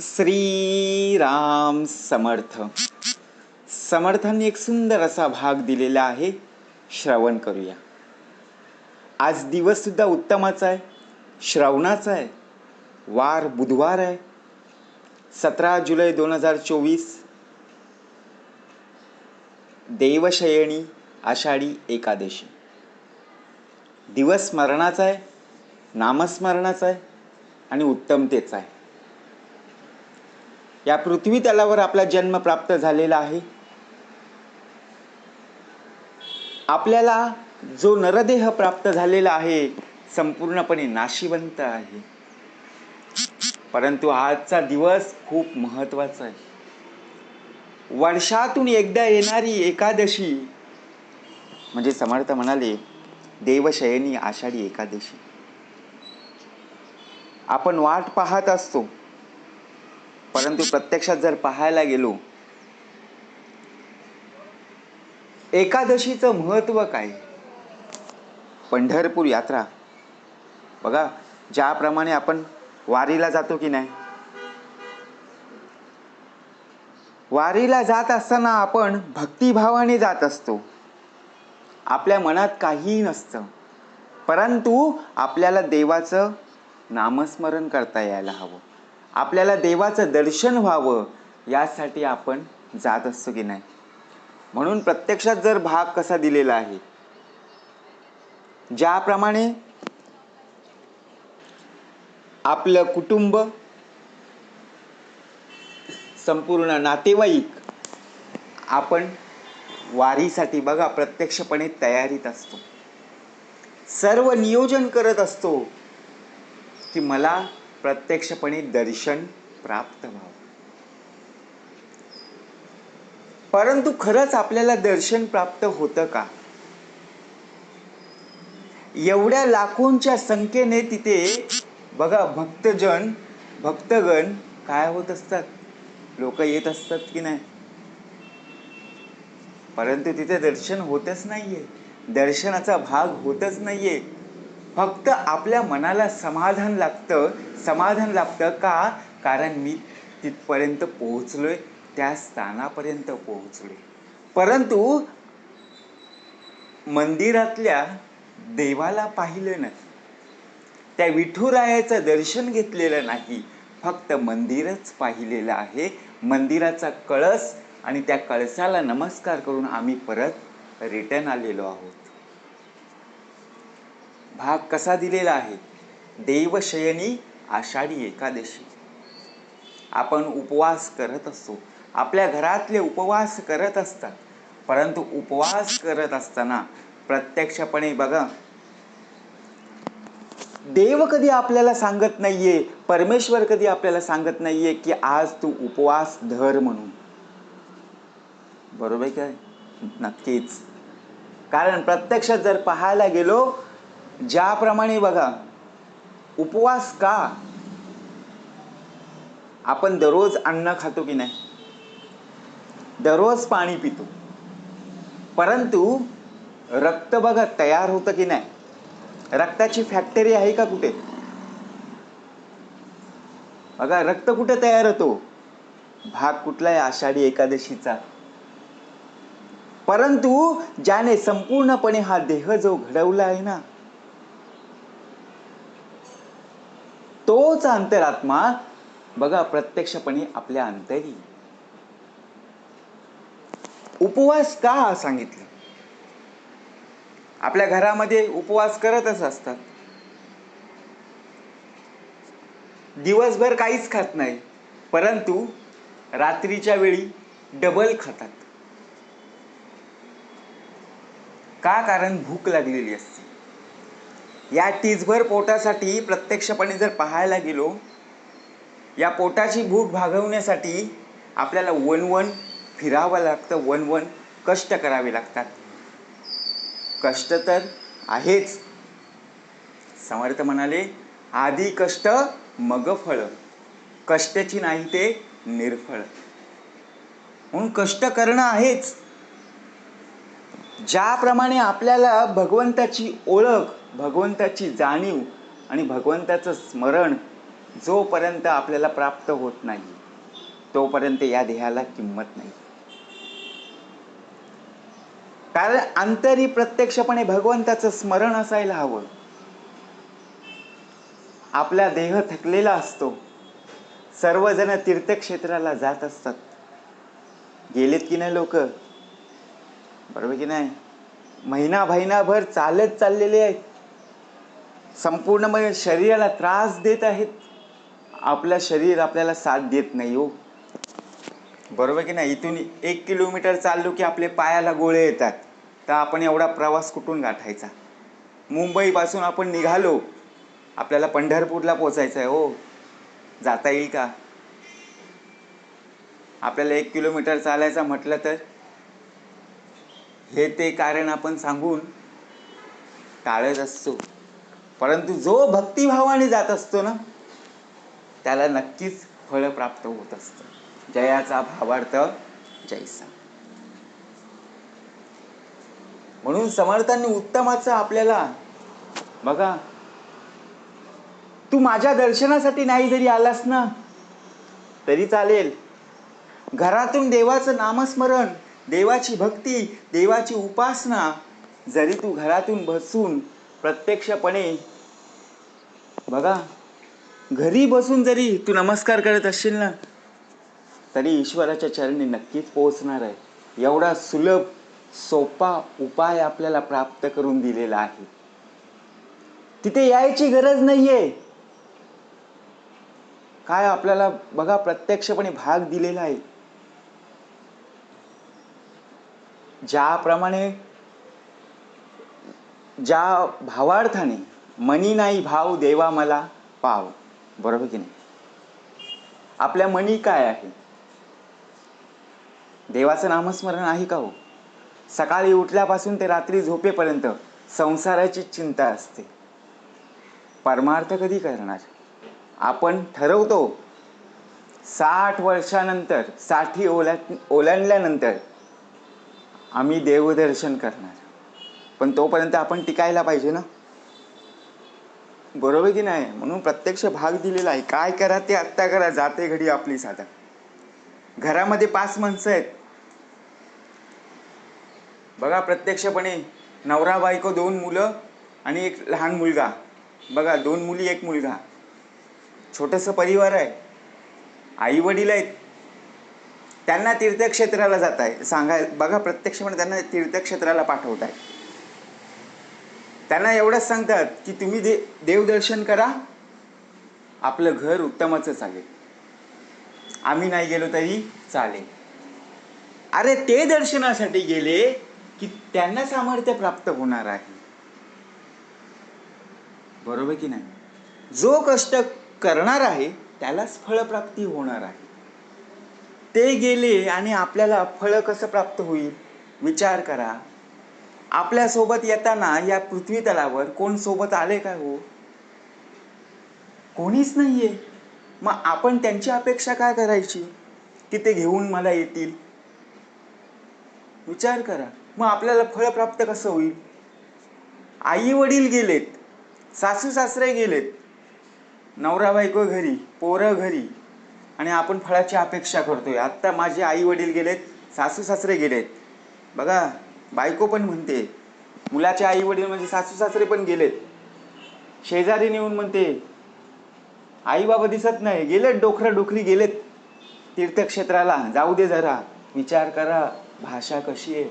श्रीराम समर्थ. समर्थांनी एक सुंदर असा भाग दिलेला आहे श्रवण करूया. आज दिवससुद्धा उत्तमाचा आहे श्रवणाचा आहे वार बुधवार आहे. सतरा जुलै दोन हजार चोवीस देवशयणी आषाढी एकादशी. दिवस स्मरणाचा आहे नामस्मरणाचा आहे आणि उत्तमतेचा आहे. या पृथ्वी तलावर आपला जन्म प्राप्त झालेला आहे. आपल्याला जो नरदेह प्राप्त झालेला आहे संपूर्णपणे नाशिवंत आहे. परंतु आजचा दिवस खूप महत्त्वाचा आहे. वर्षातून एकदा येणारी एकादशी म्हणजे समर्थ म्हणाले देवशयनी आषाढी एकादशी. आपण वाट पाहत असतो. परंतु प्रत्यक्षात जर पाहायला गेलो एकादशीचं महत्त्व काय? पंढरपूर यात्रा. बघा ज्याप्रमाणे आपण वारीला जातो की नाही? वारीला जात असताना आपण भक्तिभावाने जात असतो. आपल्या मनात काहीही नसतं. परंतु आपल्याला देवाचं नामस्मरण करता यायला हवं. आपल्याला देवाचं दर्शन व्हावं यासाठी आपण जात असतो की नाही? म्हणून प्रत्यक्षात जर भाग कसा दिलेला आहे ज्याप्रमाणे आपलं कुटुंब संपूर्ण नातेवाईक आपण वारीसाठी बघा प्रत्यक्षपणे तयारीत असतो. सर्व नियोजन करत असतो की मला प्रत्यक्षपणे दर्शन प्राप्त व्हावं. परंतु खरंच आपल्याला दर्शन प्राप्त होतं का? एवढ्या लाखोंच्या संख्येने तिथे बघा भक्तजन भक्तगण काय होत असतात? लोक येत असतात की नाही? परंतु तिथे दर्शन होतच नाहीये. दर्शनाचा भाग होतच नाहीये. फक्त आपल्या मनाला समाधान लागतं. समाधान लागतं का? कारण मी तिथपर्यंत पोहोचलोय. त्या स्थानापर्यंत पोहोचलोय. परंतु मंदिरातल्या देवाला पाहिलं नाही. त्या विठुरायाचं दर्शन घेतलेलं नाही. फक्त मंदिरच पाहिलेलं आहे. मंदिराचा कळस आणि त्या कळसाला नमस्कार करून आम्ही परत रिटर्न आलेलो आहोत. भाग कसा दिलेला आहे? देवशयनी आषाढी एकादशी. आपण उपवास करत असतो. आपल्या घरातले उपवास करत असतात. परंतु उपवास करत असताना प्रत्यक्षपणे बघा देव कधी आपल्याला सांगत नाहीये परमेश्वर कधी आपल्याला सांगत नाहीये की आज तू उपवास धर म्हणून. बरोबर काय? नक्कीच. कारण प्रत्यक्षात जर पाहायला गेलो ज्याप्रमाणे बघा उपवास का? आपण दररोज अन्न खातो की नाही? दररोज पाणी पितो. परंतु रक्त बघा तयार होतं की नाही? रक्ताची फॅक्टरी आहे का कुठे? बघा रक्त कुठे तयार होतो? भाग कुठला आहे आषाढी एकादशीचा? परंतु ज्याने संपूर्णपणे हा देह जो घडवला आहे ना तोच अंतरात्मा बघा प्रत्यक्षपणे आपल्या अंतरी. उपवास का सांगितलं? आपल्या घरामध्ये उपवास करतच असतात. दिवसभर काहीच खात नाही परंतु रात्रीच्या वेळी डबल खातात. का? कारण भूक लागलेली असते. या टीजभर पोटासाठी प्रत्यक्षपणे जर पाहायला गेलो या पोटाची भूक भागवण्यासाठी आपल्याला वन वन फिरावं लागतं. वन वन कष्ट करावे लागतात. कष्ट तर आहेच. समर्थ म्हणाले आधी कष्ट मग फळ. कष्टाची नाही ते निर्फळ. म्हणून कष्ट करणं आहेच. ज्याप्रमाणे आपल्याला भगवंताची ओळख भगवंताची जाणीव आणि भगवंताचं स्मरण जोपर्यंत आपल्याला प्राप्त होत नाही तोपर्यंत या देहाला किंमत नाही. कारण अंतरी प्रत्यक्षपणे भगवंताचं स्मरण असायला हवं. आपला देह थकलेला असतो. सर्वजण तीर्थक्षेत्राला जात असतात. गेलेत की नाही लोक? बरोबर की नाही? महिना महिनाभर चालत चाललेले आहेत. संपूर्ण म्हणजे शरीराला त्रास देत आहेत. आपलं शरीर आपल्याला साथ देत नाही हो. बरोबर की नाही? इथून एक किलोमीटर चाललो की आपले पायाला गोळे येतात. तर आपण एवढा प्रवास कुठून गाठायचा? मुंबईपासून आपण निघालो आपल्याला पंढरपूरला पोचायचं आहे हो. जाता येईल का? आपल्याला एक किलोमीटर चालायचं म्हटलं तर? हे ते कारण आपण सांगून टाळत असतो. परंतु जो भक्तिभावाने जात असतो ना त्याला नक्कीच फळ प्राप्त होत असतं. जयाचा भावार्थ जैसा. म्हणून समर्थांनी उत्तमाचं आपल्याला बघा तू माझ्या दर्शनासाठी नाही जरी आलास ना तरी चालेल. घरातून देवाचं नामस्मरण देवाची भक्ती देवाची उपासना जरी तू घरातून बसून प्रत्यक्षपणे बघा घरी बसून जरी तू नमस्कार करत असशील ना तरी ईश्वराच्या चरणी नक्कीच पोहोचणार आहे. एवढा सुलभ सोपा उपाय आपल्याला प्राप्त करून दिलेला आहे. तिथे यायची गरज नाहीये. काय आपल्याला बघा प्रत्यक्षपणे भाग दिलेला आहे. ज्याप्रमाणे ज्या भावार्थाने मनी नाही भाव देवा मला पाव. बरोबर की नाही? आपल्या मनी काय आहे? देवाचं नामस्मरण आहे का हो? सकाळी उठल्यापासून ते रात्री झोपेपर्यंत संसाराची चिंता असते. परमार्थ कधी करणार? आपण ठरवतो साठ वर्षानंतरसाठी ओला ओलांडल्यानंतर आम्ही देवदर्शन करणार. पण तोपर्यंत आपण टिकायला पाहिजे ना? बरोबर की नाही? म्हणून प्रत्यक्ष भाग दिलेला आहे. काय करा ते आत्ता करा. जाते घडी आपली साधा. घरामध्ये पाच माणसं आहेत. बघा प्रत्यक्षपणे नवरा बायको दोन मुलं आणि एक लहान मुलगा. बघा दोन मुली एक मुलगा. छोटंसं परिवार आहे. आई वडील आहेत. त्यांना तीर्थक्षेत्राला जात आहे सांगाय बघा प्रत्यक्षपणे त्यांना तीर्थक्षेत्राला पाठवत आहे त्यांना एवढंच सांगतात की तुम्ही दे देवदर्शन करा. आपलं घर उत्तमाचं चालेल आम्ही नाही गेलो तरी चालेल. अरे ते दर्शनासाठी गेले की त्यांना सामर्थ्य प्राप्त होणार आहे. बरोबर की नाही? जो कष्ट करणार आहे त्यालाच फळप्राप्ती होणार आहे. ते गेले आणि आपल्याला फळ कसं प्राप्त होईल? विचार करा. आपल्यासोबत येताना या पृथ्वी तलावर कोण सोबत आले काय हो? कोणीच नाहीये. मग आपण त्यांची अपेक्षा काय करायची? की ते घेऊन मला येतील. विचार करा. मग आपल्याला फळ प्राप्त कसं होईल? आई वडील गेलेत. सासू सासरे गेलेत. नवरा बायको घरी पोरं घरी. आणि आपण फळाची अपेक्षा करतोय. आत्ता माझे आई वडील गेलेत सासू सासरे गेलेत. बघा बायको पण म्हणते मुलाचे आई वडील म्हणजे सासू सासरे पण गेलेत. शेजारी नेऊन म्हणते आई बाबा दिसत नाही गेलेत डोखरं डोकरी गेलेत. तीर्थक्षेत्राला जाऊ दे जरा विचार करा भाषा कशी आहे?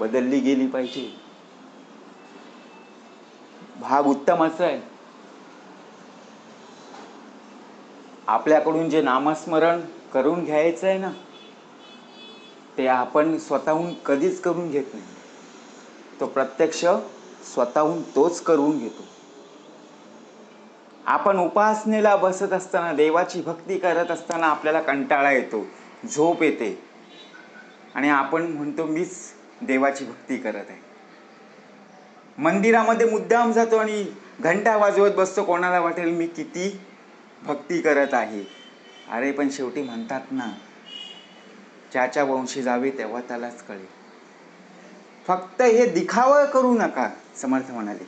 बदलली गेली पाहिजे. भाग उत्तमाचा आहे. आपल्याकडून जे नामस्मरण करून घ्यायचं आहे ना ते आपण स्वतःहून कधीच करून घेत नाही. तो प्रत्यक्ष स्वतःहून तोच करून घेतो. आपण उपासनेला बसत असताना देवाची भक्ती करत असताना आपल्याला कंटाळा येतो झोप येते. आणि आपण म्हणतो मीच देवाची भक्ती करत आहे. मंदिरामध्ये मुद्दाम जातो आणि घंटा वाजवत बसतो. कोणाला वाटेल मी किती भक्ती करत आहे. अरे पण शेवटी म्हणतात ना ज्याच्या वंशी जावे तेव्हा त्यालाच कळेल. फक्त हे दिखावं करू नका समर्थ म्हणाले.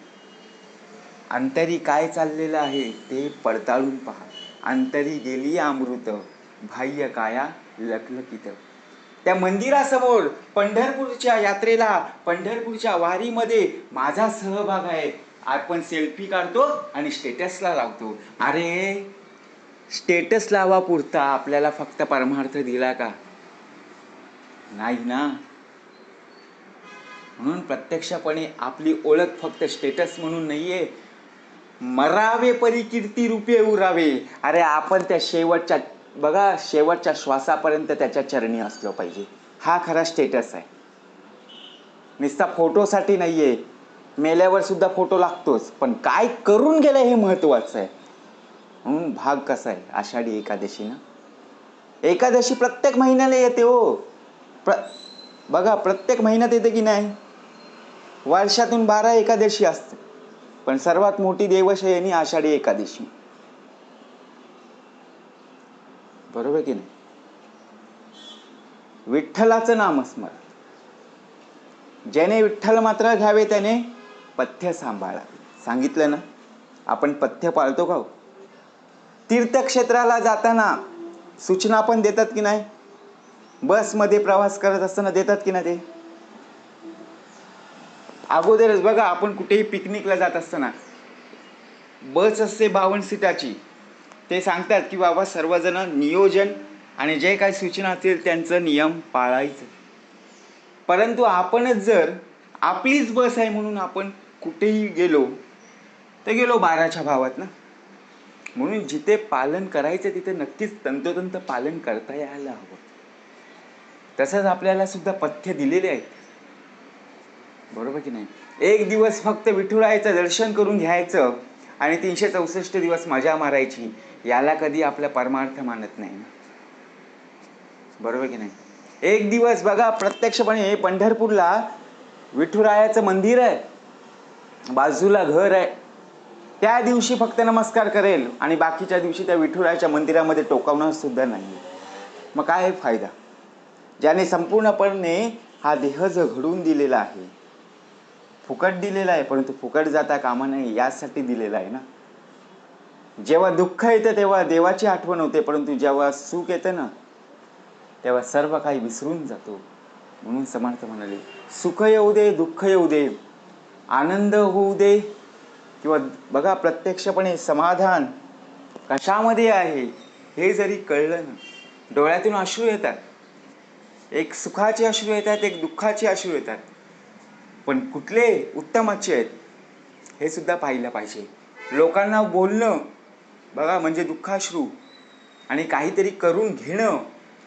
अंतरी काय चाललेलं आहे ते पडताळून पहा. अंतरी गेली अमृत बाह्य काया लखलखित. त्या मंदिरासमोर पंढरपूरच्या यात्रेला पंढरपूरच्या वारीमध्ये माझा सहभाग आहे. आपण सेल्फी काढतो आणि स्टेटसला लावतो. अरे स्टेटस लावा पुरता आपल्याला फक्त परमार्थ दिला का? नाही ना? म्हणून प्रत्यक्षपणे आपली ओळख फक्त स्टेटस म्हणून नाहीये. मरावे परी कीर्ती रूपे उरावे. अरे आपण त्या शेवटच्या बघा शेवटच्या श्वासापर्यंत त्याच्या चरणी असलो पाहिजे. हा खरा स्टेटस आहे. नुसता फोटोसाठी नाहीये. मेल्यावर सुद्धा फोटो लागतोच. पण काय करून गेलं हे महत्वाचं आहे? म्हणून भाग कसा आहे? आषाढी एकादशी ना एकादशी प्रत्येक महिन्याला येते हो. प्र बघा प्रत्येक महिन्यात येते की नाही? वर्षातून बारा एकादशी असते. पण सर्वात मोठी देवशयनी आषाढी एकादशी. बरोबर की नाही? विठ्ठलाचं नामस्मरण. ज्याने विठ्ठल मात्र घ्यावे त्याने पथ्य सांभाळावे सांगितलं ना? आपण पथ्य पाळतो का हो? तीर्थक्षेत्राला जाताना सूचना पण देतात की नाही? बसमध्ये प्रवास करत असताना देतात की ना ते? अगोदरच बघा आपण कुठेही पिकनिकला जात असताना बस असते बावन्न सीटाची. ते सांगतात की बाबा सर्वजण नियोजन आणि जे काही सूचना असतील त्यांचं नियम पाळायचं. परंतु आपणच जर आपलीच बस आहे म्हणून आपण कुठेही गेलो तर गेलो बाराच्या भावात ना? म्हणून जिथे पालन करायचं तिथे नक्कीच तंतोतंत पालन करता यायला हवं. तसंच आपल्याला सुद्धा पथ्य दिलेले आहेत. बरोबर की नाही? एक दिवस फक्त विठुरायाचं दर्शन करून घ्यायचं आणि तीनशे चौसष्ट दिवस मजा मारायची याला कधी आपला परमार्थ मानत नाही बरोबर की नाही? एक दिवस बघा प्रत्यक्षपणे पंढरपूरला विठुरायाचं मंदिर आहे. बाजूला घर आहे. त्या दिवशी फक्त नमस्कार करेल आणि बाकीच्या दिवशी त्या विठुरायाच्या मंदिरामध्ये टोकावणं सुद्धा नाही. मग काय फायदा? ज्याने संपूर्णपणे हा देह जो दिलेला आहे. फुकट दिलेला आहे परंतु फुकट जाता कामा नाही यासाठी दिलेला आहे ना? जेव्हा दुःख येतं तेव्हा देवाची आठवण होते परंतु जेव्हा सुख येतं ना तेव्हा सर्व काही विसरून जातो. म्हणून समर्थ म्हणाले सुख येऊ दे दुःख येऊ दे आनंद होऊ दे. किंवा बघा प्रत्यक्षपणे समाधान कशामध्ये आहे हे जरी कळलं ना डोळ्यातून अश्रू येतात. एक सुखाचे अश्रू येतात एक दुःखाचे अश्रू येतात. पण कुठले उत्तमाचे आहेत हे सुद्धा पाहिलं पाहिजे. लोकांना बोलणं बघा म्हणजे दुःखाश्रू. आणि काहीतरी करून घेणं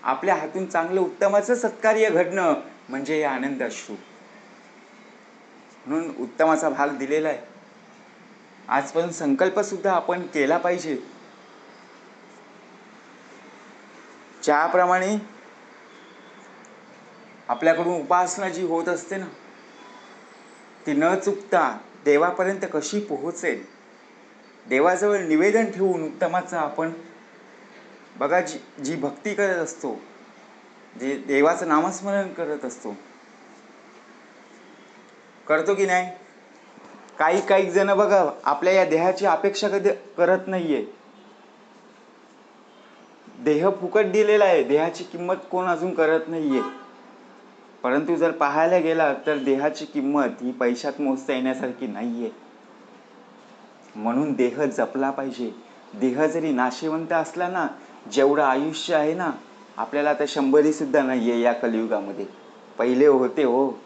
आपल्या हातून चांगलं उत्तमाचं सत्कार्य घडणं म्हणजे हे आनंद अश्रू म्हणून उत्तमाचा भाग दिलेला आहे. आजपासून संकल्पसुद्धा आपण केला पाहिजे. ज्याप्रमाणे आपल्याकडून उपासना जी होत असते ना ती न चुकता देवापर्यंत कशी पोहोचेल? देवाजवळ निवेदन ठेवून उत्तमाचं आपण बघा जी जी भक्ती करत असतो जे देवाचं नामस्मरण करत असतो. करतो की नाही? काही काही जण बघा आपल्या या देहाची अपेक्षा कधी करत नाहीये. देह फुकट दिलेला आहे देहाची किंमत कोण अजून करत नाहीये. परंतु जर पाहायला गेला तर देहाची किंमत ही पैशात मोजता येण्यासारखी नाहीये. म्हणून देह जपला पाहिजे. देह जरी नाशिवंत असला ना जेवढं आयुष्य आहे ना आपल्याला आता शंभरी सुद्धा नाहीये या कलियुगामध्ये. पहिले होते हो.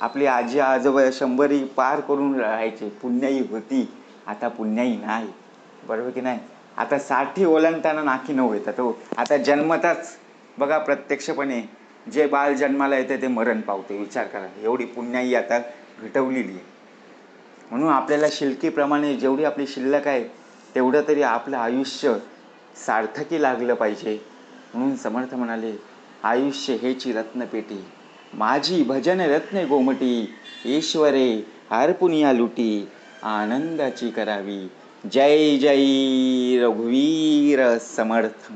आपली आजी आजोबा शंभरी पार करून राहायचे. पुण्याई होती. आता पुण्याई नाही. बरोबर की नाही? आता साठी ओलांडताना नाकी नऊ येतात हो. आता जन्मताच बघा प्रत्यक्षपणे. जे बाळ जन्माला येते ते मरण पावते विचार करा. एवढी पुण्याई आता घटवलेली आहे. म्हणून आपल्याला शिल्कीप्रमाणे जेवढी आपली शिल्लक आहे तेवढं तरी आपलं आयुष्य सार्थकी लागलं पाहिजे. म्हणून समर्थ म्हणाले आयुष्य हेची रत्नपेटी माझी भजन रत्न गोमटी ईश्वरे हारपुनिया लुटी आनंदाची करावी. जय जय रघुवीर समर्थ.